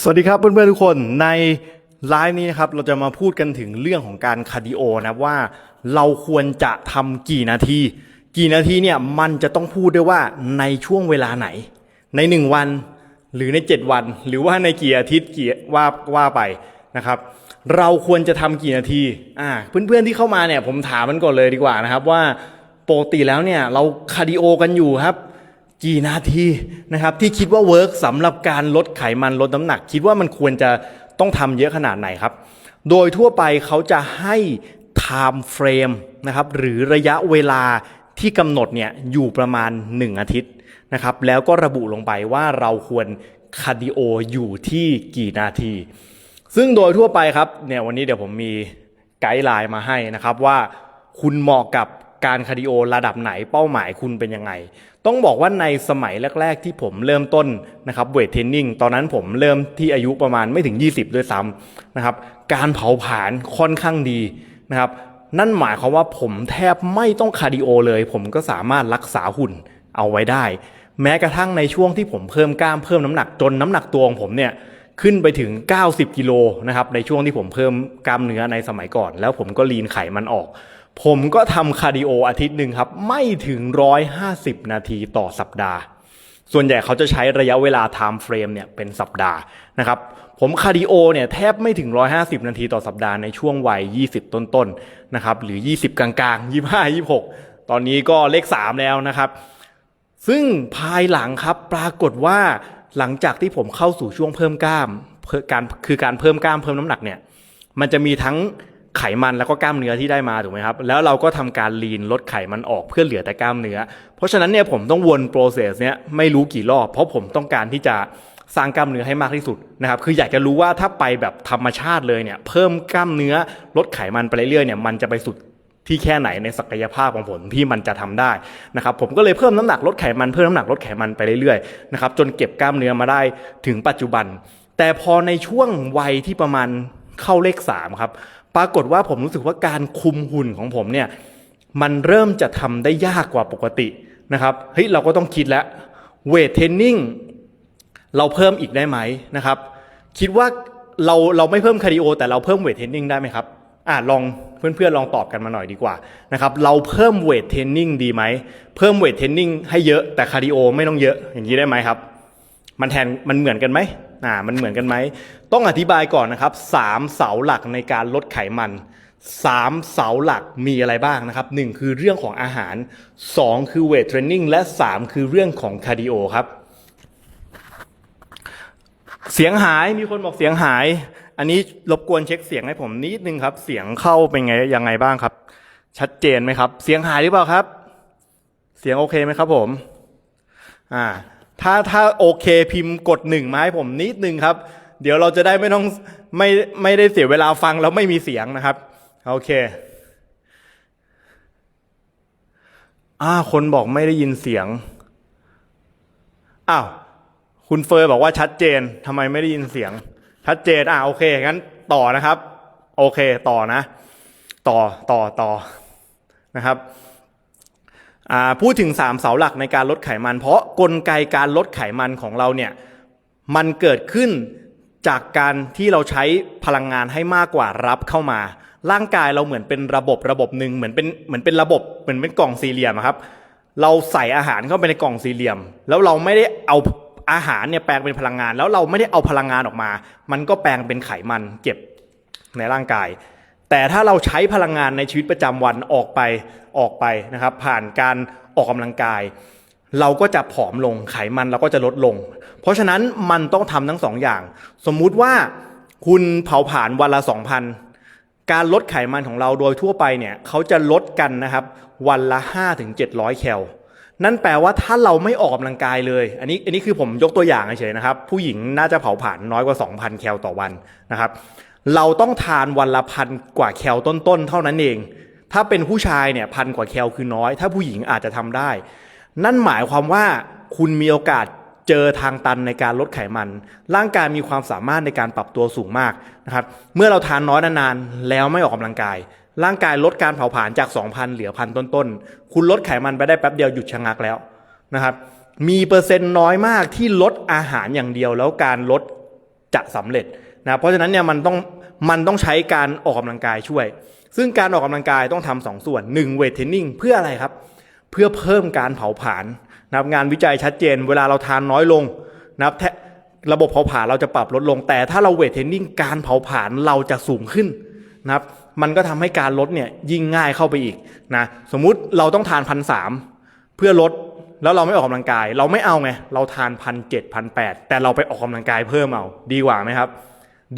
สวัสดีครับเพื่อนๆทุกคนในไลฟ์นี้นะครับเราจะมาพูดกันถึงเรื่องของการคาร์ดิโอนะว่าเราควรจะทำกี่นาที กี่นาทีเนี่ยมันจะต้องพูดด้วยว่าในช่วงเวลาไหน ในหนึ่งวันหรือใน 7 วัน หรือว่าในกี่อาทิตย์กี่ว่าว่าไปนะครับ เราควรจะทำกี่นาทีอ่าเพื่อนๆที่เข้ามาเนี่ยผมถามมันก่อนเลยดีกว่านะครับว่าปกติแล้วเนี่ยเราคาร์ดิโอกันอยู่ครับ กี่นาทีนะครับที่คิดว่าเวิร์กสำหรับการลดไขมันลดน้ำหนัก คิดว่ามันควรจะต้องทำเยอะขนาดไหนครับ โดยทั่วไปเขาจะให้ time frame นะครับหรือระยะเวลาที่กำหนดเนี่ยอยู่ประมาณ 1 อาทิตย์นะครับแล้วก็ระบุลงไปว่าเราควรคาร์ดิโออยู่ที่กี่นาที ซึ่งโดยทั่วไปครับเนี่ยวันนี้เดี๋ยวผมมีไกด์ไลน์มาให้นะครับว่าคุณเหมาะกับ การคาร์ดิโอระดับไหนเป้าหมายคุณเป็นยังไง ต้องบอกว่าในสมัยแรก ๆ ที่ผมเริ่มต้นนะครับเวทเทรนนิ่งตอนนั้นผมเริ่มที่อายุประมาณไม่ถึง 20 ด้วยซ้ำนะครับการเผาผลาญค่อนข้างดีนะครับนั่นหมายความว่าผมแทบไม่ต้องคาร์ดิโอเลย ผมก็สามารถรักษาหุ่นเอาไว้ได้ แม้กระทั่งในช่วงที่ผมเพิ่มกล้ามเพิ่มน้ำหนักจนน้ำหนักตัวของผมเนี่ยขึ้นไปถึง 90 กิโลนะครับในช่วงที่ผมเพิ่มกล้ามเนื้อในสมัยก่อน แล้วผมก็ลีนไขมันออก ผมก็ทำคาร์ดิโออาทิตย์หนึ่งครับ ไม่ถึง 150 นาทีต่อสัปดาห์ ส่วนใหญ่เขาจะใช้ระยะเวลา time frame เนี่ยเป็นสัปดาห์นะครับ ผมคาร์ดิโอเนี่ยแทบไม่ถึง 150 นาทีต่อสัปดาห์ในช่วงวัย 20 ต้นๆนะครับ หรือ 20 กลางๆ 25 26 ตอนนี้ก็เลข 3 แล้วนะครับ ซึ่งภายหลังครับปรากฏว่าหลังจากที่ผมเข้าสู่ช่วงเพิ่มกล้ามการคือการเพิ่มกล้ามเพิ่มน้ำหนักเนี่ยมันจะมีทั้ง ไขมันแล้วก็กล้ามเนื้อที่ได้มาถูกไหมครับ แล้วเราก็ทำการลีนลดไขมันออกเพื่อเหลือแต่กล้ามเนื้อ เพราะฉะนั้นเนี่ยผมต้องวนโปรเซสเนี้ยไม่รู้กี่รอบ เพราะผมต้องการที่จะสร้างกล้ามเนื้อให้มากที่สุดนะครับ คืออยากจะรู้ว่าถ้าไปแบบธรรมชาติเลยเนี่ย เพิ่มกล้ามเนื้อลดไขมันไปเรื่อยๆเนี่ยมันจะไปสุดที่แค่ไหนในศักยภาพของผมที่มันจะทำได้นะครับผมก็เลยเพิ่มน้ำหนักลดไขมันเพิ่มน้ำหนักลดไขมันไปเรื่อยๆนะครับจนเก็บกล้ามเนื้อมาได้ถึงปัจจุบัน แต่พอในช่วงวัยที่ประมาณเข้าเลขสามครับ ปรากฏว่าผมรู้สึกว่าการคุมหุ่นของผมเนี่ยมันเริ่มจะทำได้ยากกว่าปกตินะครับเฮ้ยเราก็ต้องคิดแล้วเวทเทรนนิ่งเราเพิ่มอีกได้ไหมนะครับ คิดว่าเราเราไม่เพิ่มคาร์ดิโอแต่เราเพิ่มเวทเทรนนิ่งได้ไหมครับอ่าลองเพื่อนๆลองตอบกันมาหน่อยดีกว่านะครับเราเพิ่มเวทเทรนนิ่งดีไหมเพิ่มเวทเทรนนิ่งให้เยอะแต่คาร์ดิโอไม่ต้องเยอะอย่างนี้ได้ไหมครับ มันแทนมันเหมือนกันไหม อ่ามันเหมือนกันไหม ต้องอธิบายก่อนนะครับสามเสาหลักในการลดไขมันสามเสาหลักมีอะไรบ้างนะครับหนึ่งคือเรื่องของอาหารสองคือเวทเทรนนิ่งและสามคือเรื่องของคาร์ดิโอครับ เสียงหายมีคนบอกเสียงหาย อันนี้รบกวนเช็คเสียงให้ผมนิดนึงครับ เสียงเข้าเป็นไงยังไงบ้างครับ ชัดเจนไหมครับ เสียงหายหรือเปล่าครับ เสียงโอเคไหมครับผม อ่า ถ้าถ้าโอเคพิมพ์กดหนึ่งมาให้ผมนิดนึงครับ เดี๋ยวเราจะได้ไม่ต้องไม่ไม่ได้เสียเวลาฟังแล้วไม่มีเสียงนะครับ โอเคอ่าคนบอกไม่ได้ยินเสียงอ้าวคุณเฟอร์บอกว่าชัดเจนทำไมไม่ได้ยินเสียง ชัดเจนอ่าโอเคงั้นต่อนะครับ โอเคต่อนะ ต่อต่อต่อนะครับ พูดถึงสามเสาหลักในการลดไขมัน เพราะกลไกการลดไขมันของเราเนี่ยมันเกิดขึ้นจากการที่เราใช้พลังงานให้มากกว่ารับเข้ามา ร่างกายเราเหมือนเป็นระบบระบบหนึ่งเหมือนเป็นเหมือนเป็นระบบเหมือนเป็นกล่องสี่เหลี่ยมครับ เราใส่อาหารเข้าไปในกล่องสี่เหลี่ยม แล้วเราไม่ได้เอาอาหารเนี่ยแปลงเป็นพลังงาน แล้วเราไม่ได้เอาพลังงานออกมา มันก็แปลงเป็นไขมันเก็บในร่างกาย แต่ถ้าเราใช้พลังงานในชีวิตประจำวันออกไปออกไปนะครับผ่านการออกกำลังกาย เราก็จะผอมลงไขมันเราก็จะลดลง เพราะฉะนั้นมันต้องทำทั้งสองอย่าง สมมุติว่าคุณเผาผลาญวันละ 2,000 การลดไขมันของเราโดยทั่วไปเนี่ยเขาจะลดกันนะครับวันละ 5-700 แคลนั่นแปลว่าถ้าเราไม่ออกกำลังกายเลย อันนี้อันนี้คือผมยกตัวอย่างเฉยๆนะครับ ผู้หญิงน่าจะเผาผลาญน้อยกว่า 2,000 แคลต่อวันนะครับ เราต้องทานวันละพันกว่าแคลต้นๆเท่านั้นเอง ถ้าเป็นผู้ชายเนี่ยพันกว่าแคลคือน้อย ถ้าผู้หญิงอาจจะทำได้ นั่นหมายความว่าคุณมีโอกาสเจอทางตันในการลดไขมัน ร่างกายมีความสามารถในการปรับตัวสูงมากนะครับ เมื่อเราทานน้อยนานๆแล้วไม่ออกกำลังกาย ร่างกายลดการเผาผลาญจาก 2,000 เหลือพันต้นๆ คุณลดไขมันไปได้แป๊บเดียวหยุดชะงักแล้วนะครับ มีเปอร์เซ็นต์น้อยมากที่ลดอาหารอย่างเดียวแล้วการลดจะสำเร็จ นะเพราะฉะนั้นเนี่ยมันต้องมันต้องใช้การออกกำลังกายช่วย ซึ่งการออกกำลังกายต้องทำสองส่วน1เวทเทรนนิ่งเพื่ออะไรครับ เพื่อเพิ่มการเผาผลาญนะครับงานวิจัยชัดเจน เวลาเราทานน้อยลงนะครับระบบเผาผลาญเราจะปรับลดลง แต่ถ้าเราเวทเทรนนิ่งการเผาผลาญเราจะสูงขึ้นนะครับมันก็ทำให้การลดเนี่ยยิ่งง่ายเข้าไปอีกนะสมมุติเราต้องทานพันสามเพื่อลดแล้วเราไม่ออกกำลังกาย เราไม่เอาไงเราทานพันเจ็ดพันแปดแต่เราไปออกกำลังกายเพิ่มเอาดีกว่าไหมครับ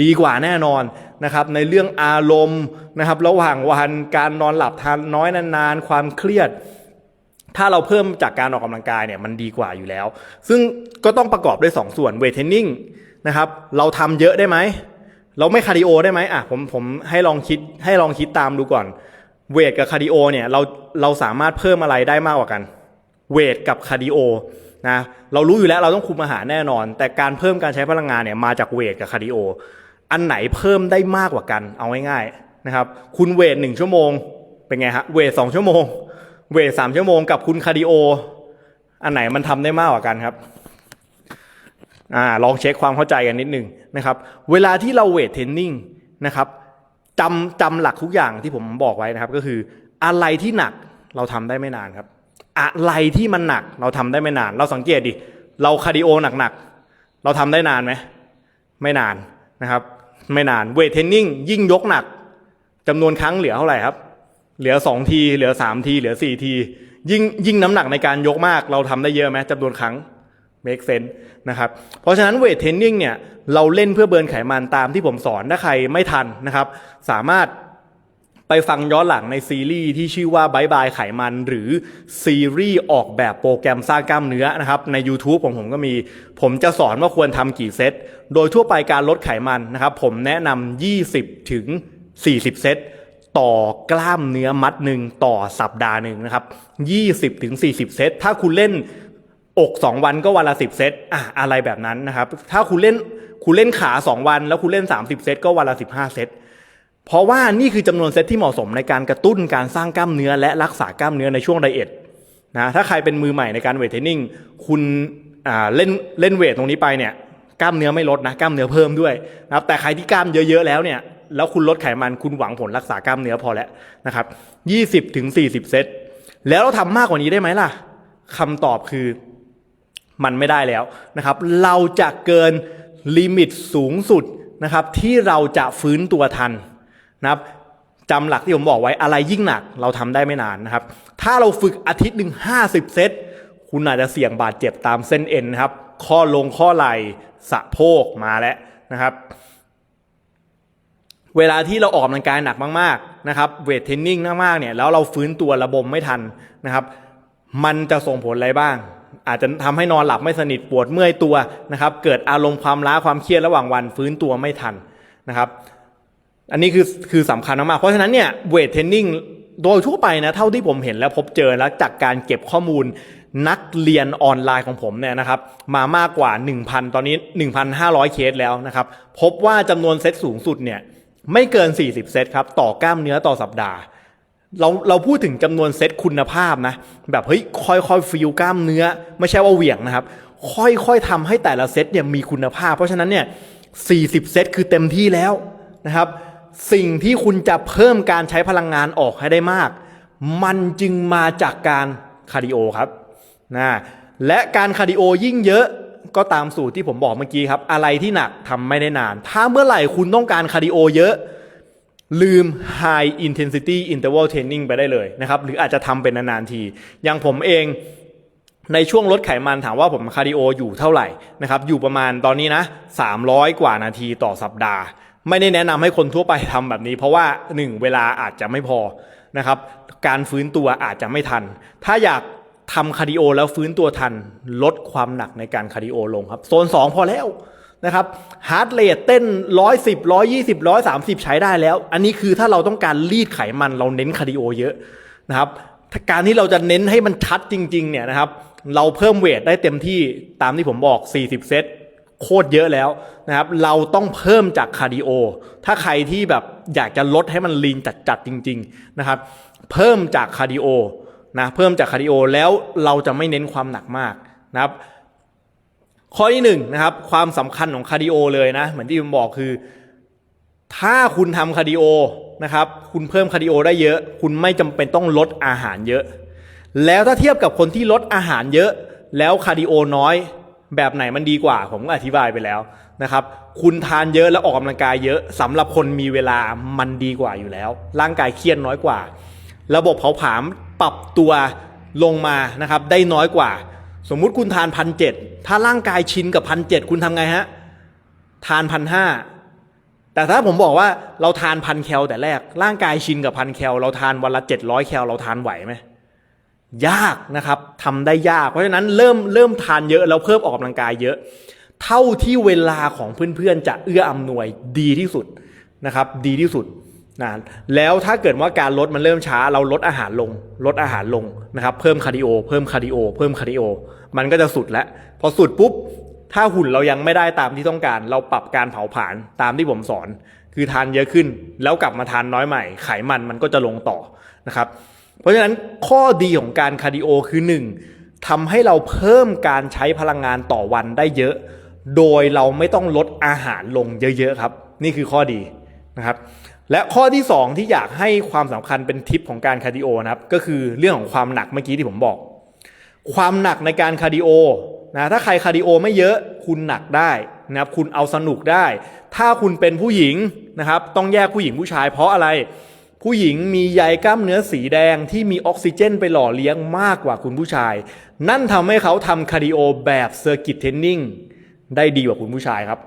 ดีกว่าแน่นอนนะครับในเรื่องอารมณ์นะครับระหว่างวันการนอนหลับทานน้อยนานๆ ความเครียด ถ้าเราเพิ่มจากการออกกำลังกายเนี่ยมันดีกว่าอยู่แล้ว ซึ่งก็ต้องประกอบด้วย 2 ส่วนเวทเทนนิ่งนะครับเราทำเยอะได้ไหม เราไม่คาร์ดิโอได้ไหมอะผมผมให้ลองคิดให้ลองคิดตามดูก่อนเวทกับคาร์ดิโอเนี่ยเราเราสามารถเพิ่มอะไรได้มากกว่ากันเวทกับคาร์ดิโอนะเรารู้อยู่แล้วเราต้องคุมอาหารแน่นอน แต่การเพิ่มการใช้พลังงานเนี่ยมาจากเวทกับคาร์ดิโอ อันไหนเพิ่มได้มากกว่ากัน เอาง่ายๆนะครับ คุณเวทหนึ่งชั่วโมง เป็นไงฮะ เวทสองชั่วโมง เวทสามชั่วโมงกับคุณคาร์ดิโอ อันไหนมันทำได้มากกว่ากันครับอ่าลองเช็คความเข้าใจกันนิดนึงนะครับ เวลาที่เราเวทเทรนนิ่งนะครับจำจำหลักทุกอย่างที่ผมบอกไว้นะครับ ก็คืออะไรที่หนักเราทำได้ไม่นานครับ อะไรที่มันหนักเราทำได้ไม่นาน เราสังเกตดิ เราคาร์ดิโอหนักๆ เราทำได้นานไหม ไม่นาน นะครับ ไม่นานเวทเทรนนิ่งยิ่งยกหนักจำนวนครั้งเหลือเท่าไหร่ครับ เหลือสองที เหลือสามที เหลือสี่ที ยิ่งยิ่งน้ำหนักในการยกมาก เราทำได้เยอะไหมจำนวนครั้ง make sense นะครับ เพราะฉะนั้นเวทเทรนนิ่งเนี่ยเราเล่นเพื่อเบิร์นไขมันตามที่ผมสอน ถ้าใครไม่ทันนะครับ สามารถ ฟังย้อนหลังในซีรีส์ที่ชื่อว่าบายบายไขมัน หรือซีรีส์ออกแบบโปรแกรมสร้างกล้ามเนื้อนะครับใน YouTube ของผมก็มี ผมจะสอนว่าควรทำกี่เซต โดยทั่วไปการลดไขมันนะครับผมแนะนำ 20 ถึง 40 เซตต่อกล้ามเนื้อมัดหนึ่งต่อสัปดาห์หนึ่งนะครับ20ถึง40 เซต ถ้าคุณเล่นอก 2 วันก็วันละ 10 เซตอะอะไรแบบนั้นนะครับ ถ้าคุณเล่นคุณเล่นขา 2 วัน แล้วคุณเล่น 30 เซตก็วันละ 15 เซต เพราะว่านี่คือจำนวนเซตที่เหมาะสมในการกระตุ้นการสร้างกล้ามเนื้อและรักษากล้ามเนื้อในช่วงไดเอทนะถ้าใครเป็นมือใหม่ในการเวทเทรนนิ่งคุณเล่นเล่นเวทตรงนี้ไปเนี่ยกล้ามเนื้อไม่ลดนะกล้ามเนื้อเพิ่มด้วยนะครับแต่ใครที่กล้ามเยอะๆแล้วเนี่ยแล้วคุณลดไขมันคุณหวังผลรักษากล้ามเนื้อพอแล้วนะครับ20ถึง40 เซตแล้วเราทำมากกว่านี้ได้ไหมล่ะคำตอบคือมันไม่ได้แล้วนะครับ เราจะเกินลิมิตสูงสุดนะครับที่เราจะฟื้นตัวทัน นะครับจำหลักที่ผมบอกไว้อะไรยิ่งหนักเราทำได้ไม่นานนะครับ ถ้าเราฝึกอาทิตย์หนึ่งห้าสิบเซต คุณอาจจะเสี่ยงบาดเจ็บตามเส้นเอ็นนะครับ ข้อลงข้อไหล่สะโพกมาแล้วนะครับ เวลาที่เราออกกำลังกายหนักมากๆนะครับเวทเทรนนิ่งมากๆเนี่ยแล้วเราฟื้นตัวระบมไม่ทันนะครับ มันจะส่งผลอะไรบ้าง อาจจะทำให้นอนหลับไม่สนิทปวดเมื่อยตัวนะครับ เกิดอารมณ์ความล้าความเครียดระหว่างวันฟื้นตัวไม่ทันนะครับ อันนี้คือคือสำคัญมากๆ เพราะฉะนั้นเนี่ยเวทเทรนนิ่งโดยทั่วไปนะเท่าที่ผมเห็นแล้วพบเจอแล้วจากการเก็บข้อมูลนักเรียนออนไลน์ของผมเนี่ยนะครับมามากกว่า 1,000 ตอนนี้ 1,500 เคสแล้วนะครับพบว่าจำนวนเซตสูงสุดเนี่ยไม่เกิน 40 เซตครับต่อกล้ามเนื้อต่อสัปดาห์ เราเราพูดถึงจำนวนเซตคุณภาพนะแบบเฮ้ยค่อยๆฟิลกล้ามเนื้อ ไม่ใช่ว่าเหวี่ยงนะครับค่อยๆทำให้แต่ละเซตเนี่ยมีคุณภาพ เพราะฉะนั้นเนี่ย40 เซตคือเต็มที่แล้วนะครับ สิ่งที่คุณจะเพิ่มการใช้พลังงานออกให้ได้มาก มันจึงมาจากการคาร์ดิโอครับนะและการคาร์ดิโอยิ่งเยอะก็ตามสูตรที่ผมบอกเมื่อกี้ครับ อะไรที่หนักทำไม่ได้นาน ถ้าเมื่อไหร่คุณต้องการคาร์ดิโอเยอะลืม high intensity interval training ไปได้เลยนะครับ หรืออาจจะทำเป็นนานๆที อย่างผมเองในช่วงลดไขมันถามว่าผมคาร์ดิโออยู่เท่าไหร่นะครับ อยู่ประมาณตอนนี้นะ 300 กว่านาทีต่อสัปดาห์ ไม่ได้แนะนำให้คนทั่วไปทำแบบนี้ เพราะว่า 1 เวลาอาจจะไม่พอนะครับ การฟื้นตัวอาจจะไม่ทัน ถ้าอยากทำคาร์ดิโอแล้วฟื้นตัวทันลดความหนักในการคาร์ดิโอลงครับ โซน 2 พอแล้วนะครับฮาร์ดเรทเต้น 110 120 130 ใช้ได้แล้ว อันนี้คือถ้าเราต้องการรีดไขมันเราเน้นคาร์ดิโอเยอะนะครับการที่เราจะเน้นให้มันชัดจริงๆเนี่ยนะครับเราเพิ่มเวทได้เต็มที่ตามที่ผมบอก 40 เซต โคตรเยอะแล้วนะครับ เราต้องเพิ่มจากคาร์ดิโอ ถ้าใครที่แบบอยากจะลดให้มันลีนจัดๆจริง ๆนะครับ เพิ่มจากคาร์ดิโอนะเพิ่มจากคาร์ดิโอแล้วเราจะไม่เน้นความหนักมากนะครับ ข้อที่หนึ่งนะครับ ความสำคัญของคาร์ดิโอเลยนะ เหมือนที่ผมบอกคือ ถ้าคุณทำคาร์ดิโอนะครับ คุณเพิ่มคาร์ดิโอได้เยอะ คุณไม่จำเป็นต้องลดอาหารเยอะ แล้วถ้าเทียบกับคนที่ลดอาหารเยอะ แล้วคาร์ดิโอน้อย แบบไหนมันดีกว่า ผมก็อธิบายไปแล้วนะครับ คุณทานเยอะแล้วออกกำลังกายเยอะสำหรับคนมีเวลามันดีกว่าอยู่แล้ว ร่างกายเครียดน้อยกว่า ระบบเผาผลาญปรับตัวลงมานะครับ ได้น้อยกว่า สมมุติคุณทานพันเถ้าร่างกายชินกับพันเคุณทำไงฮะทานพันห้าแต่ถ้าผมบอกว่าเราทานพันแคลแต่แรกร่างกายชินกับพันแคลเราทานวันละเจ็ดร้อยแคลเราทานไหวไหม ยากนะครับทำได้ยาก เพราะฉะนั้นเริ่มเริ่มทานเยอะแล้วเพิ่มออกกำลังกายเยอะ เท่าที่เวลาของเพื่อนๆจะเอื้ออำนวยดีที่สุดนะครับ ดีที่สุดนะแล้วถ้าเกิดว่าการลดมันเริ่มช้าเราลดอาหารลง ลดอาหารลงนะครับเพิ่มคาร์ดิโอเพิ่มคาร์ดิโอเพิ่มคาร์ดิโอมันก็จะสุดแล้ว พอสุดปุ๊บ ถ้าหุ่นเรายังไม่ได้ตามที่ต้องการ เราปรับการเผาผลาญตามที่ผมสอน คือทานเยอะขึ้น แล้วกลับมาทานน้อยใหม่ ไขมันมันก็จะลงต่อนะครับ เพราะฉะนั้นข้อดีของการคาร์ดิโอคือ 1. ทำให้เราเพิ่มการใช้พลังงานต่อวันได้เยอะ โดยเราไม่ต้องลดอาหารลงเยอะๆครับ นี่คือข้อดีนะครับและข้อที่ 2 ที่อยากให้ความสำคัญเป็นทิปของการคาร์ดิโอนะครับก็คือเรื่องของความหนักเมื่อกี้ที่ผมบอก ความหนักในการคาร์ดิโอนะถ้าใครคาร์ดิโอไม่เยอะคุณหนักได้นะครับคุณเอาสนุกได้ ถ้าคุณเป็นผู้หญิงนะครับต้องแยกผู้หญิงผู้ชายเพราะอะไร ผู้หญิงมีใยกล้ามเนื้อสีแดงที่มีออกซิเจนไปหล่อเลี้ยงมากกว่าคุณผู้ชาย นั่นทำให้เขาทำคาร์ดิโอแบบเซอร์กิตเทนนิ่งได้ดีกว่าคุณผู้ชายครับ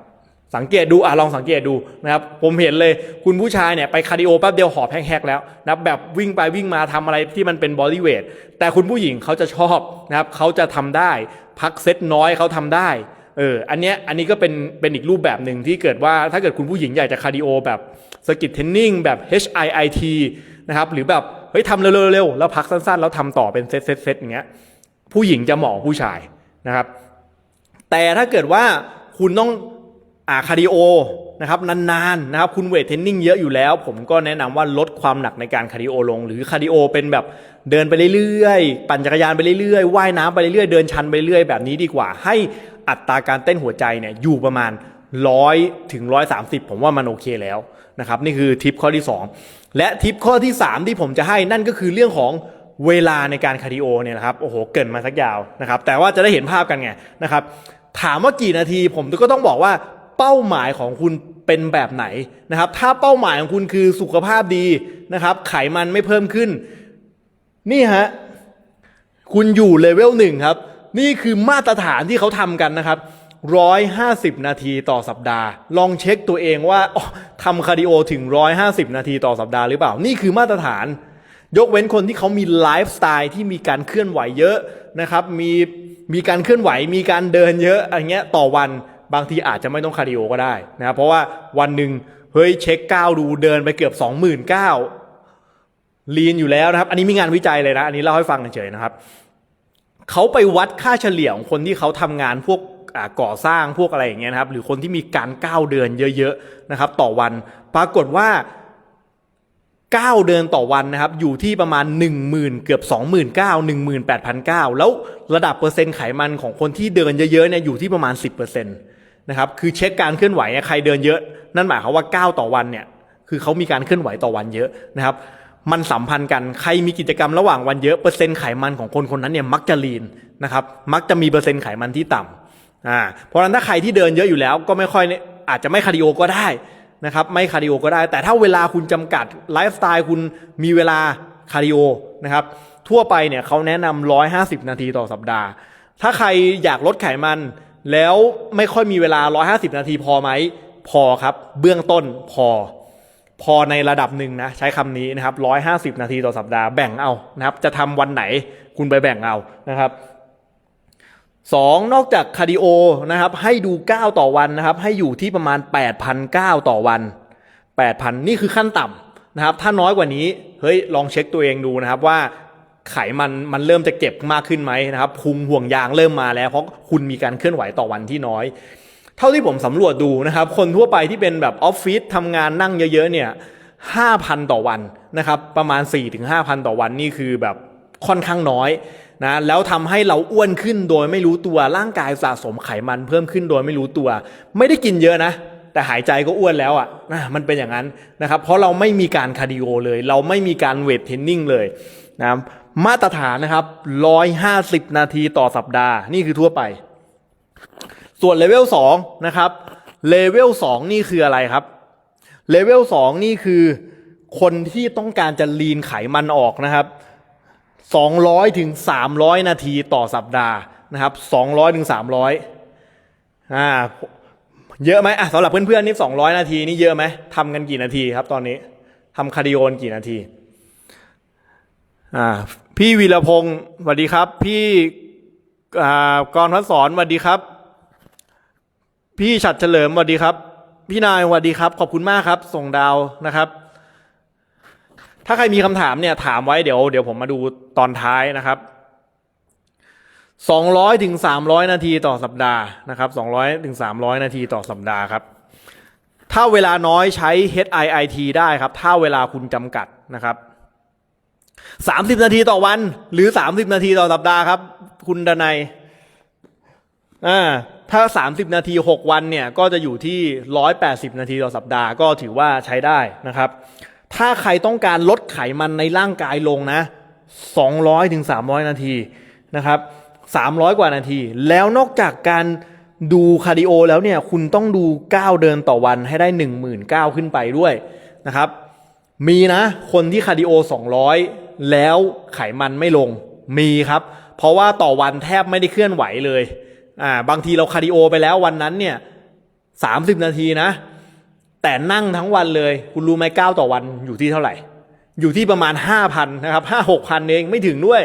สังเกตดูอะลองสังเกตดูนะครับ ผมเห็นเลยคุณผู้ชายเนี่ยไปคาร์ดิโอแป๊บเดียวหอบแฮกๆแล้วนะแบบวิ่งไปวิ่งมาทำอะไรที่มันเป็นบอดี้เวทแต่คุณผู้หญิงเขาจะชอบนะครับเขาจะทำได้ พักเซตน้อยเขาทำได้เอออันเนี้ยอันนี้ก็เป็นเป็นอีกรูปแบบหนึ่งที่เกิดว่าถ้าเกิดคุณผู้หญิงอยากจะคาร์ดิโอแบบ สกิทเทนนิ่งแบบ HIIT นะครับหรือแบบเฮ้ยทำเร็วๆแล้วพักสั้นๆ แล้วทำต่อเป็นเซตเซตเซตอย่างเงี้ยผู้หญิงจะเหมาะผู้ชายนะครับ แต่ถ้าเกิดว่าคุณต้องอ่าคาร์ดิโอนะครับนานๆนะครับคุณเวทเทรนนิ่งเยอะอยู่แล้ว ผมก็แนะนำว่าลดความหนักในการคาร์ดิโอลง หรือคาร์ดิโอเป็นแบบเดินไปเรื่อยๆ ปั่นจักรยานไปเรื่อยๆว่ายน้ำไปเรื่อยๆ เดินชันไปเรื่อยแบบนี้ดีกว่า ให้อัตราการเต้นหัวใจเนี่ยอยู่ประมาณ 100ถึง130ผมว่ามันโอเคแล้วนะครับนี่คือทิปข้อที่ 2 และทิปข้อที่ 3 ที่ผมจะให้นั่นก็คือเรื่องของเวลาในการคาร์ดิโอเนี่ยนะครับโอ้โหเกินมาสักยาวนะครับแต่ว่าจะได้เห็นภาพกันไงนะครับถามว่ากี่นาทีผมก็ต้องบอกว่าเป้าหมายของคุณเป็นแบบไหนนะครับถ้าเป้าหมายของคุณคือสุขภาพดีนะครับไขมันไม่เพิ่มขึ้น นี่ฮะคุณอยู่เลเวลหนึ่งครับนี่คือมาตรฐานที่เขาทำกันนะครับ ร้อยห้าสิบนาทีต่อสัปดาห์ ลองเช็คตัวเองว่าทำคาร์ดิโอถึงร้อยห้าสิบนาทีต่อสัปดาห์หรือเปล่า นี่คือมาตรฐาน ยกเว้นคนที่เขามีไลฟ์สไตล์ที่มีการเคลื่อนไหวเยอะนะครับ มีมีการเคลื่อนไหว มีการเดินเยอะอะไรเงี้ยต่อวันบางทีอาจจะไม่ต้องคาร์ดิโอก็ได้นะครับเพราะว่าวันหนึ่งเฮ้ยเช็คก้าวดูเดินไปเกือบสองหมื่นเก้าลีนอยู่แล้วนะครับ อันนี้มีงานวิจัยเลยนะ อันนี้เล่าให้ฟังเฉยๆนะครับเขาไปวัดค่าเฉลี่ยของคนที่เขาทำงานพวก ก่อสร้างพวกอะไรอย่างเงี้ยนะครับ หรือคนที่มีการก้าวเดินเยอะๆนะครับ ต่อวันปรากฏว่าก้าวเดินต่อวันนะครับ อยู่ที่ประมาณ 1 0,000 เกือบ 29,000 18,900 แล้วระดับเปอร์เซ็นต์ไขมันของคนที่เดินเยอะๆเนี่ยอยู่ที่ประมาณ 10%นะครับคือเช็คการเคลื่อนไหวเนี่ยใครเดินเยอะ นั่นหมายความว่าก้าวต่อวันเนี่ยคือเขามีการเคลื่อนไหวต่อวันเยอะนะครับมันสัมพันธ์กัน ใครมีกิจกรรมระหว่างวันเยอะ เปอร์เซ็นต์ไขมันของคนคนนั้นเนี่ยมักจะลีนนะครับ มักจะมีเปอร์เซ็นต์ไขมันที่ต่ำ อ่าเพราะฉะนั้นถ้าใครที่เดินเยอะอยู่แล้วก็ไม่ค่อยอาจจะไม่คาร์ดิโอก็ได้นะครับไม่คาร์ดิโอก็ได้ แต่ถ้าเวลาคุณจำกัดไลฟ์สไตล์คุณมีเวลาคาร์ดิโอนะครับทั่วไปเนี่ยเขาแนะนำ150 นาทีต่อสัปดาห์ ถ้าใครอยากลดไขมันแล้วไม่ค่อยมีเวลา 150 นาทีพอไหมพอครับ เบื้องต้นพอ พอในระดับหนึ่งนะใช้คำนี้นะครับ 150 นาทีต่อสัปดาห์แบ่งเอานะครับจะทำวันไหนคุณไปแบ่งเอานะครับ สองนอกจากคาร์ดิโอนะครับให้ดูก้าวต่อวันนะครับให้อยู่ที่ประมาณ 8,000ก้าวต่อวัน 8,000 นี่คือขั้นต่ำนะครับถ้าน้อยกว่านี้เฮ้ยลองเช็คตัวเองดูนะครับว่าไขมันมันเริ่มจะเก็บมากขึ้นไหมนะครับพุงห่วงยางเริ่มมาแล้ว เพราะคุณมีการเคลื่อนไหวต่อวันที่น้อย เท่าที่ผมสำรวจดูนะครับ คนทั่วไปที่เป็นแบบออฟฟิศทำงานนั่งเยอะๆเนี่ย5,000 ต่อวันนะครับประมาณ 4-5,000 ต่อวันนี่คือแบบค่อนข้างน้อย นะแล้วทำให้เราอ้วนขึ้นโดยไม่รู้ตัวร่างกายสะสมไขมันเพิ่มขึ้นโดยไม่รู้ตัว ไม่ได้กินเยอะนะ แต่หายใจก็อ้วนแล้วอะนะมันเป็นอย่างนั้นนะครับ เพราะเราไม่มีการคาร์ดิโอเลย เราไม่มีการเวทเทรนนิ่งเลยนะมาตรฐานนะครับ 150 นาทีต่อสัปดาห์นี่คือทั่วไป ส่วนเลเวล2นะครับเลเวล2นี่คืออะไรครับเลเวล2นี่คือคนที่ต้องการจะลีนไขมันออกนะครับ 200ถึง300 นาทีต่อสัปดาห์นะครับ200ถึง300อ่าเยอะไหมอะสำหรับเพื่อนๆนี่200 นาทีนี่เยอะไหมทำกันกี่นาทีครับตอนนี้ทำคาร์ดิโอนกี่นาทีอ่าพี่วีรพงศ์สวัสดีครับ พี่อ่ากรพัฒสอนสวัสดีครับ พี่ฉัดเฉลิมสวัสดีครับ พี่นายสวัสดีครับ ขอบคุณมากครับ ส่งดาวนะครับ ถ้าใครมีคำถามเนี่ยถามไว้เดี๋ยวเดี๋ยวผมมาดูตอนท้ายนะครับสองร้อยถึงสามร้อยนาทีต่อสัปดาห์นะครับสองร้อยถึงสามร้อยนาทีต่อสัปดาห์ครับ ถ้าเวลาน้อยใช้ HIIT ได้ครับ ถ้าเวลาคุณจำกัดนะครับสามสิบนาทีต่อวัน หรือสามสิบนาทีต่อสัปดาห์ครับ คุณดนัยอ่าถ้า 30 นาที 6 วันเนี่ย ก็จะอยู่ที่ 180 นาทีต่อสัปดาห์ก็ถือว่าใช้ได้นะครับ ถ้าใครต้องการลดไขมันในร่างกายลงนะ 200ถึง300 นาทีนะครับ300 กว่านาที แล้วนอกจากการดูคาร์ดิโอแล้วเนี่ยคุณต้องดูก้าวเดินต่อวันให้ได้ 19,000ขึ้นไปด้วยนะครับ มีนะ คนที่คาร์ดิโอ 200 แล้วไขมันไม่ลงมีครับ เพราะว่าต่อวันแทบไม่ได้เคลื่อนไหวเลยอ่าบางทีเราคาร์ดิโอไปแล้ววันนั้นเนี่ยสามสิบนาทีนะ แต่นั่งทั้งวันเลย คุณรู้ไหมก้าวต่อวันอยู่ที่เท่าไหร่ อยู่ที่ประมาณห้าพันนะครับห้าหกพันเองไม่ถึงด้วย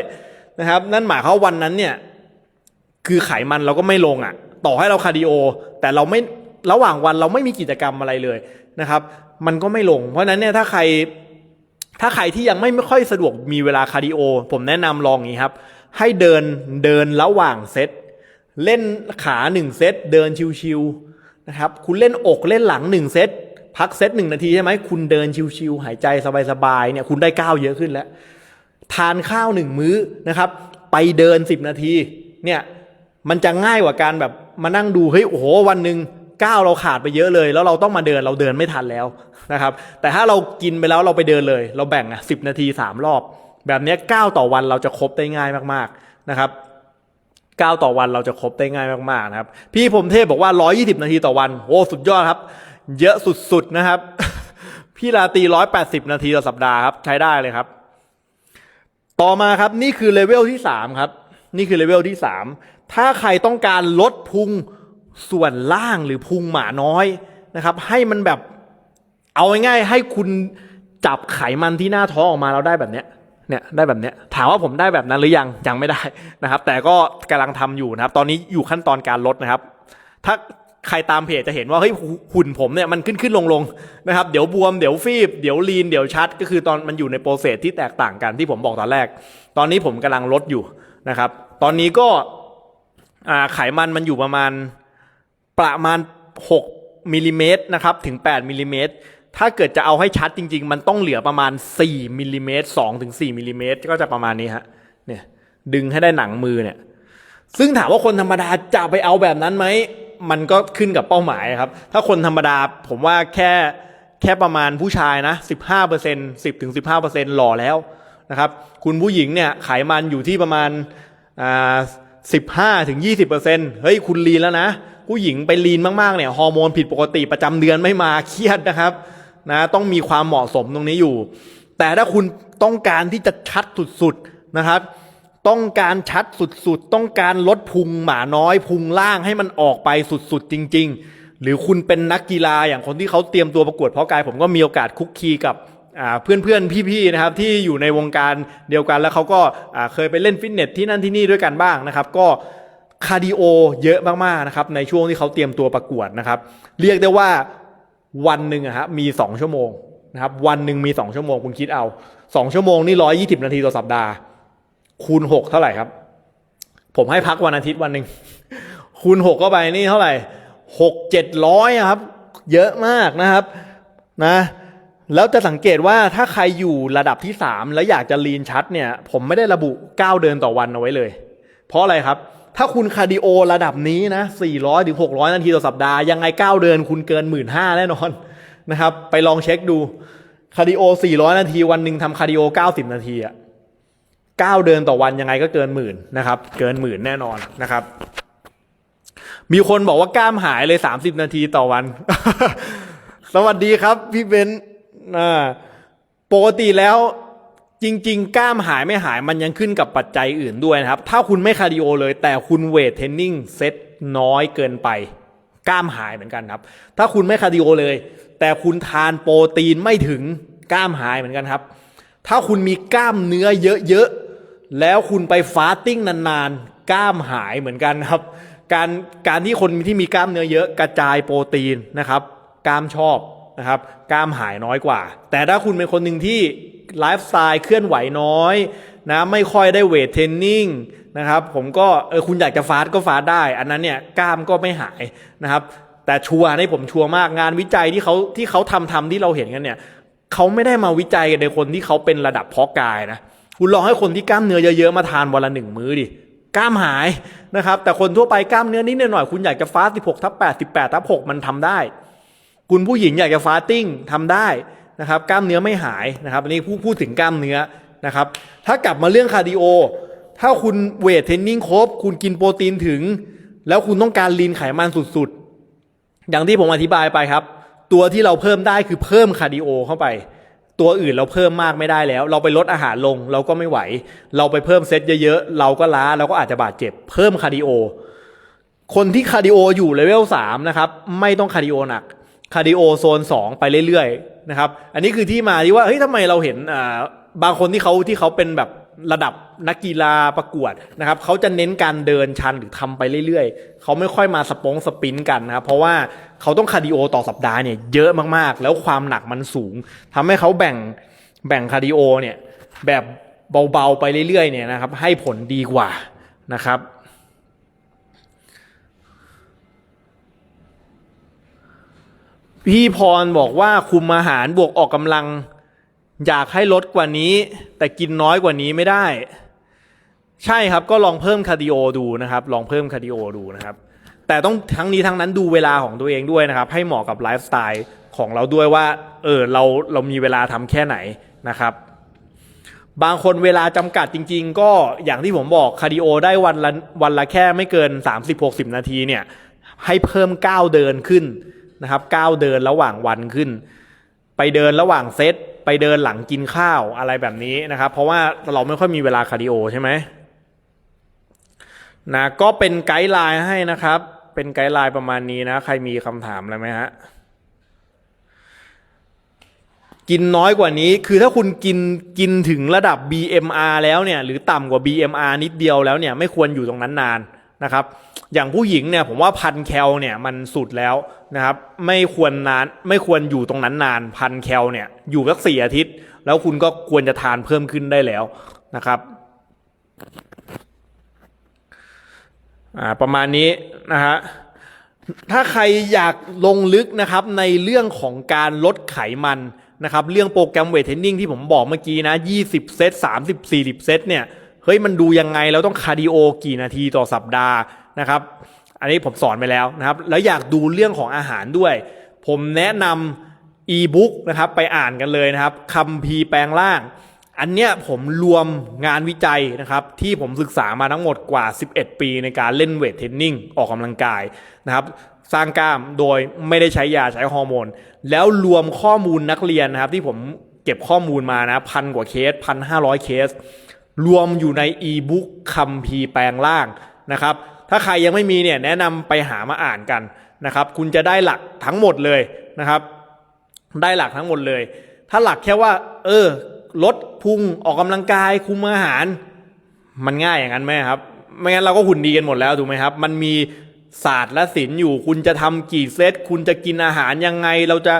นะครับ นั่นหมายความว่าวันนั้นเนี่ย คือไขมันเราก็ไม่ลงอะ ต่อให้เราคาร์ดิโอ แต่เราไม่ระหว่างวันเราไม่มีกิจกรรมอะไรเลยนะครับ มันก็ไม่ลง เพราะฉะนั้นเนี่ยถ้าใครถ้าใครที่ยังไม่ไม่ค่อยสะดวกมีเวลาคาร์ดิโอ ผมแนะนำลองอย่างนี้ครับ ให้เดินเดินระหว่างเซตเล่นขาหนึ่งเซตเดินชิวๆ นะครับ คุณเล่นอกเล่นหลังหนึ่งเซตพักเซตหนึ่งนาทีใช่ไหมคุณเดินชิวๆหายใจสบายๆเนี่ยคุณได้ก้าวเยอะขึ้นแล้ว ทานข้าวหนึ่งมื้อนะครับ ไปเดินสิบนาทีเนี่ยมันจะง่ายกว่าการแบบมานั่งดูเฮ้ยโอ้โหวันหนึ่งก้าวเราขาดไปเยอะเลย แล้วเราต้องมาเดินเราเดินไม่ทันแล้วนะครับ แต่ถ้าเรากินไปแล้วเราไปเดินเลย เราแบ่งอะสิบนาทีสามรอบ แบบนี้ก้าวต่อวันเราจะครบได้ง่ายมากๆนะครับ ก้าวต่อวันเราจะครบได้ง่ายมากๆนะครับ พี่ผมเทพบอกว่า 120 นาทีต่อวันโอ้สุดยอดครับ เยอะสุดๆนะครับ พี่ลาตี 180 นาทีต่อสัปดาห์ครับ ใช้ได้เลยครับ ต่อมาครับนี่คือเลเวลที่ 3 ครับ นี่คือเลเวลที่ 3 ถ้าใครต้องการลดพุงส่วนล่างหรือพุงหมาน้อยนะครับ ให้มันแบบเอาง่ายๆให้คุณจับไขมันที่หน้าท้องออกมาแล้วได้แบบเนี้ย เนี่ยได้แบบเนี้ยถามว่าผมได้แบบนั้นหรือยังยังไม่ได้นะครับ แต่ก็กำลังทำอยู่นะครับ ตอนนี้อยู่ขั้นตอนการลดนะครับ ถ้าใครตามเพจจะเห็นว่าเฮ้ยหุ่นผมเนี่ยมันขึ้นขึ้นลงลงนะครับเดี๋ยวบวมเดี๋ยวฟีบเดี๋ยวลีนเดี๋ยวชัด ก็คือตอนมันอยู่ในโปรเซสที่แตกต่างกันที่ผมบอกตอนแรก ตอนนี้ผมกำลังลดอยู่นะครับ ตอนนี้ก็อ่าไขมันมันอยู่ประมาณประมาณ 6มิลลิเมตรนะครับถึง 8มิลลิเมตร ถ้าเกิดจะเอาให้ชัดจริง ๆ มันต้องเหลือประมาณ 4มิลลิเมตร2ถึง4มิลลิเมตรก็จะประมาณนี้ฮะเนี่ยดึงให้ได้หนังมือเนี่ย ซึ่งถามว่าคนธรรมดาจะไปเอาแบบนั้นไหม มันก็ขึ้นกับเป้าหมายครับ ถ้าคนธรรมดาผมว่าแค่แค่ประมาณผู้ชายนะ15% 10ถึง15%หล่อแล้วนะครับ คุณผู้หญิงเนี่ยไขมันอยู่ที่ประมาณอ่า15ถึง20%เฮ้ยคุณลีนแล้วนะ ผู้หญิงไปลีนมากๆเนี่ยฮอร์โมนผิดปกติประจำเดือนไม่มาเครียดนะครับ นะต้องมีความเหมาะสมตรงนี้อยู่ แต่ถ้าคุณต้องการที่จะชัดสุดๆนะครับ ต้องการชัดสุดๆ ต้องการลดพุงหมาน้อยพุงล่างให้มันออกไปสุดๆ จริง ๆ หรือคุณเป็นนักกีฬาอย่างคนที่เขาเตรียมตัวประกวดเพาะกาย ผมก็มีโอกาสคุกคีกับเพื่อนๆ พี่ๆ นะครับที่อยู่ในวงการเดียวกันแล้วเขาก็เคยไปเล่นฟิตเนสที่นั่นที่นี่ด้วยกันบ้างนะครับ ก็คาร์ดิโอเยอะมากๆนะครับในช่วงที่เขาเตรียมตัวประกวดนะครับ เรียกได้ว่า วันหนึ่งอะฮะมีสองชั่วโมงนะครับวันหนึ่งมีสองชั่วโมงคุณคิดเอาสองชั่วโมงนี่ร้อยยี่สิบนาทีต่อสัปดาห์ คูณหกเท่าไหร่ครับ ผมให้พักวันอาทิตย์วันหนึ่งคูณหกเข้าไปนี่เท่าไหร่หกเจ็ดร้อยครับ เยอะมากนะครับนะแล้วจะสังเกตว่าถ้าใครอยู่ระดับที่ 3 แล้วอยากจะลีนชัดเนี่ย ผมไม่ได้ระบุ 9 เดินต่อวันเอาไว้เลย เพราะอะไรครับ ถ้าคุณคาร์ดิโอระดับนี้นะ400ถึง600 นาทีต่อสัปดาห์ ยังไง 9 เดินคุณเกิน 1 5ื่นแน่นอนนะครับ ไปลองเช็คดูคาร์ดิโอ 400 นาทีวันหนึ่งทำคาร์ดิโอ 90 นาทีอะ9เดินต่อวันยังไงก็เกินหมื่นนะครับ เกินหมื่นแน่นอนนะครับ มีคนบอกว่ากล้ามหายเลย 30 นาทีต่อวัน สวัสดีครับ พี่เบนอ่าปกติแล้ว จริงๆ กล้ามหายไม่หายมันยังขึ้นกับปัจจัยอื่นด้วยนะครับ ถ้าคุณไม่คาร์ดิโอเลยแต่คุณเวทเทรนนิ่งเซตน้อยเกินไป กล้ามหายเหมือนกันครับ ถ้าคุณไม่คาร์ดิโอเลย แต่คุณทานโปรตีนไม่ถึงกล้ามหายเหมือนกันครับ ถ้าคุณมีกล้ามเนื้อเยอะๆ แล้วคุณไปฟาสติ้งนานๆ กล้ามหายเหมือนกันครับ การการที่คนที่มีกล้ามเนื้อเยอะกระจายโปรตีนนะครับ กล้ามชอบนะครับ กล้ามหายน้อยกว่า แต่ถ้าคุณเป็นคนหนึ่งที่ ไลฟ์สไตล์เคลื่อนไหวน้อยนะไม่ค่อยได้เวทเทรนนิ่งนะครับผมก็เออคุณอยากจะฟาสก็ฟาสได้ อันนั้นเนี่ยกล้ามก็ไม่หายนะครับแต่ชัวร์นี่ผมชัวร์มากงานวิจัยที่เขาที่เขาทำทำที่เราเห็นกันเนี่ยเขาไม่ได้มาวิจัยกันในคนที่เขาเป็นระดับเพาะกายนะคุณลองให้คนที่กล้ามเนื้อเยอะๆมาทานวันละหนึ่งมื้อดิกล้ามหายนะครับแต่คนทั่วไปกล้ามเนื้อนิดหน่อยคุณอยากจะฟาส16ทับ8 18ทับ6มันทำได้ คุณผู้หญิงอยากจะฟาสติ้งทำได้ นะครับกล้ามเนื้อไม่หายนะครับอันนี้พูดพูดถึงกล้ามเนื้อนะครับถ้ากลับมาเรื่องคาร์ดิโอ ถ้าคุณเวทเทรนนิ่งครบ คุณกินโปรตีนถึง แล้วคุณต้องการลีนไขมันสุดๆ อย่างที่ผมอธิบายไปครับ ตัวที่เราเพิ่มได้คือเพิ่มคาร์ดิโอเข้าไป ตัวอื่นเราเพิ่มมากไม่ได้แล้ว เราไปลดอาหารลงเราก็ไม่ไหว เราไปเพิ่มเซตเยอะๆ เราก็ล้าเราก็อาจจะบาดเจ็บ เพิ่มคาร์ดิโอคนที่คาร์ดิโออยู่เลเวลสามนะครับไม่ต้องคาร์ดิโอหนัก คาร์ดิโอโซนสองไปเรื่อยๆนะครับ อันนี้คือที่มาที่ว่าเฮ้ยทำไมเราเห็นอ่าบางคนที่เขาที่เขาเป็นแบบระดับนักกีฬาประกวดนะครับเขาจะเน้นการเดินชันหรือทำไปเรื่อยๆ เขาไม่ค่อยมาสปงสปินกันนะครับ เพราะว่าเขาต้องคาร์ดิโอต่อสัปดาห์เนี่ยเยอะมากๆ แล้วความหนักมันสูงทำให้เขาแบ่งแบ่งคาร์ดิโอเนี่ยแบบเบาๆไปเรื่อยๆเนี่ยนะครับให้ผลดีกว่านะครับ พี่พรบอกว่าคุมอาหารบวกออกกำลัง อยากให้ลดกว่านี้ แต่กินน้อยกว่านี้ไม่ได้ ใช่ครับก็ลองเพิ่มคาร์ดิโอดูนะครับ ลองเพิ่มคาร์ดิโอดูนะครับ แต่ต้องทั้งนี้ทั้งนั้นดูเวลาของตัวเองด้วยนะครับ ให้เหมาะกับไลฟ์สไตล์ของเราด้วยว่า เออเราเรามีเวลาทำแค่ไหนนะครับ บางคนเวลาจำกัดจริง ๆ ก็อย่างที่ผมบอกคาร์ดิโอได้วันละวันละแค่ไม่เกิน 30-60 นาทีเนี่ย ให้เพิ่มก้าวเดินขึ้น นะครับก้าวเดินระหว่างวันขึ้น ไปเดินระหว่างเซตไปเดินหลังกินข้าวอะไรแบบนี้นะครับ เพราะว่าเราไม่ค่อยมีเวลาคาร์ดิโอใช่ไหมนะก็เป็นไกด์ไลน์ให้นะครับ เป็นไกด์ไลน์ประมาณนี้นะ ใครมีคำถามอะไรไหมฮะกินน้อยกว่านี้ คือถ้าคุณกินกินถึงระดับ BMR แล้วเนี่ย หรือต่ำกว่า BMR นิดเดียวแล้วเนี่ย ไม่ควรอยู่ตรงนั้นนานนะครับ อย่างผู้หญิงเนี่ยผมว่าพันแคลเนี่ยมันสุดแล้วนะครับไม่ควรนานไม่ควรอยู่ตรงนั้นนานพันแคลเนี่ยอยู่สักสี่อาทิตย์ แล้วคุณก็ควรจะทานเพิ่มขึ้นได้แล้วนะครับประมาณนี้นะฮะถ้าใครอยากลงลึกนะครับในเรื่องของการลดไขมันนะครับเรื่องโปรแกรมเวทเทรนนิ่งที่ผมบอกเมื่อกี้นะ20 เซต30 40 เซตเนี่ยเฮ้ยมันดูยังไงแล้วต้องคาร์ดิโอกี่นาทีต่อสัปดาห์ นะครับ อันนี้ผมสอนไปแล้วนะครับ แล้วอยากดูเรื่องของอาหารด้วย ผมแนะนำอีบุ๊กนะครับไปอ่านกันเลยนะครับคำพีแปลงร่าง อันเนี้ยผมรวมงานวิจัยนะครับที่ผมศึกษามาทั้งหมดกว่า 11 ปีในการเล่นเวทเทรนนิ่งออกกำลังกายนะครับสร้างกล้ามโดยไม่ได้ใช้ยาใช้ฮอร์โมน แล้วรวมข้อมูลนักเรียนนะครับที่ผมเก็บข้อมูลมานะพันกว่าเคสพันห้าร้อยเคส รวมอยู่ในอีบุ๊กคำพีแปลงร่างนะครับ ถ้าใครยังไม่มีเนี่ยแนะนำไปหามาอ่านกันนะครับ คุณจะได้หลักทั้งหมดเลยนะครับ ได้หลักทั้งหมดเลย ถ้าหลักแค่ว่า เออลดพุงออกกำลังกายคุมอาหาร มันง่ายอย่างนั้นไหมครับ ไม่งั้นเราก็หุ่นดีกันหมดแล้วถูกไหมครับ มันมีศาสตร์และศิลป์อยู่ คุณจะทำกี่เซต คุณจะกินอาหารยังไง เราจะ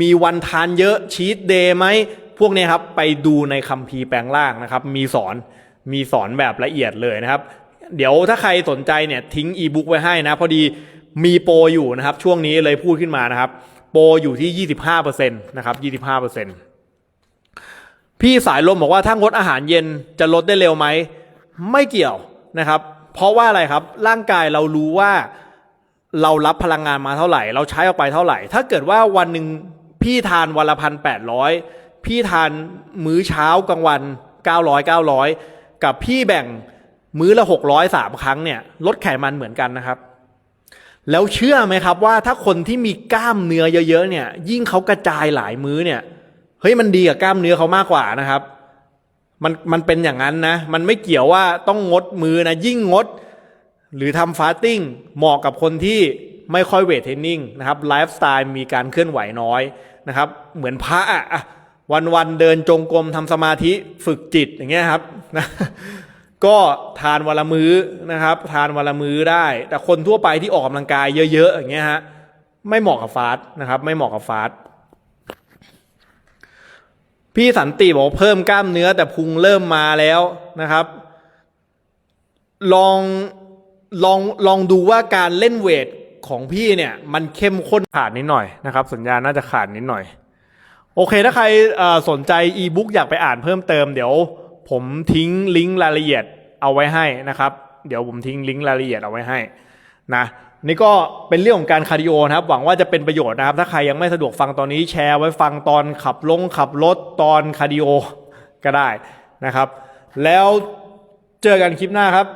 มีวันทานเยอะชีตเดย์ไหม พวกนี้ครับ ไปดูในคัมภีร์แปลงร่างนะครับ มีสอน มีสอนแบบละเอียดเลยนะครับ เดี๋ยวถ้าใครสนใจเนี่ยทิ้งอีบุ๊กไว้ให้นะพอดีมีโปรอยู่นะครับช่วงนี้เลยพูดขึ้นมานะครับ โปรอยู่ที่ 25%นะครับ25%พี่สายลมบอกว่าถ้างดอาหารเย็นจะลดได้เร็วไหม ไม่เกี่ยวนะครับ เพราะว่าอะไรครับร่างกายเรารู้ว่าเรารับพลังงานมาเท่าไหร่ เราใช้ออกไปเท่าไหร่ ถ้าเกิดว่าวันหนึ่งพี่ทานวันละพันแปดร้อยพี่ทานมื้อเช้ากลางวันเก้าร้อยเก้าร้อยกับพี่แบ่ง มื้อละหกร้อยสามครั้งเนี่ยลดไขมันเหมือนกันนะครับ แล้วเชื่อไหมครับว่าถ้าคนที่มีกล้ามเนื้อเยอะๆเนี่ย ยิ่งเขากระจายหลายมื้อเนี่ยเฮ้ยมันดีกับกล้ามเนื้อเขามากกว่านะครับ มันมันเป็นอย่างนั้นนะ มันไม่เกี่ยวว่าต้องงดมือนะยิ่งงด หรือทำฟาสติ้งเหมาะกับคนที่ไม่ค่อยเวทเทรนนิ่งนะครับไลฟ์สไตล์มีการเคลื่อนไหวน้อยนะครับ เหมือนพระอะวันวันเดินจงกรมทำสมาธิฝึกจิตอย่างเงี้ยครับนะ ก็ทานวันละมื้อนะครับ ทานวันละมื้อได้ แต่คนทั่วไปที่ออกกำลังกายเยอะๆอย่างเงี้ยฮะไม่เหมาะกับฟาสต์นะครับ ไม่เหมาะกับฟาสต์พี่สันติบอกเพิ่มกล้ามเนื้อแต่พุงเริ่มมาแล้วนะครับ ลองลองลองดูว่าการเล่นเวทของพี่เนี่ย มันเข้มข้นขาดนิดหน่อยนะครับ สัญญาณน่าจะขาดนิดหน่อย โอเคถ้าใครสนใจอีบุ๊กอยากไปอ่านเพิ่มเติมเดี๋ยว ผมทิ้งลิงก์รายละเอียดเอาไว้ให้นะครับ เดี๋ยวผมทิ้งลิงก์รายละเอียดเอาไว้ให้นะนี่ก็เป็นเรื่องของการคาร์ดิโอนะครับหวังว่าจะเป็นประโยชน์นะครับ ถ้าใครยังไม่สะดวกฟังตอนนี้แชร์ไว้ฟังตอนขับลงขับรถตอนคาร์ดิโอก็ได้นะครับ แล้วเจอกันคลิปหน้าครับ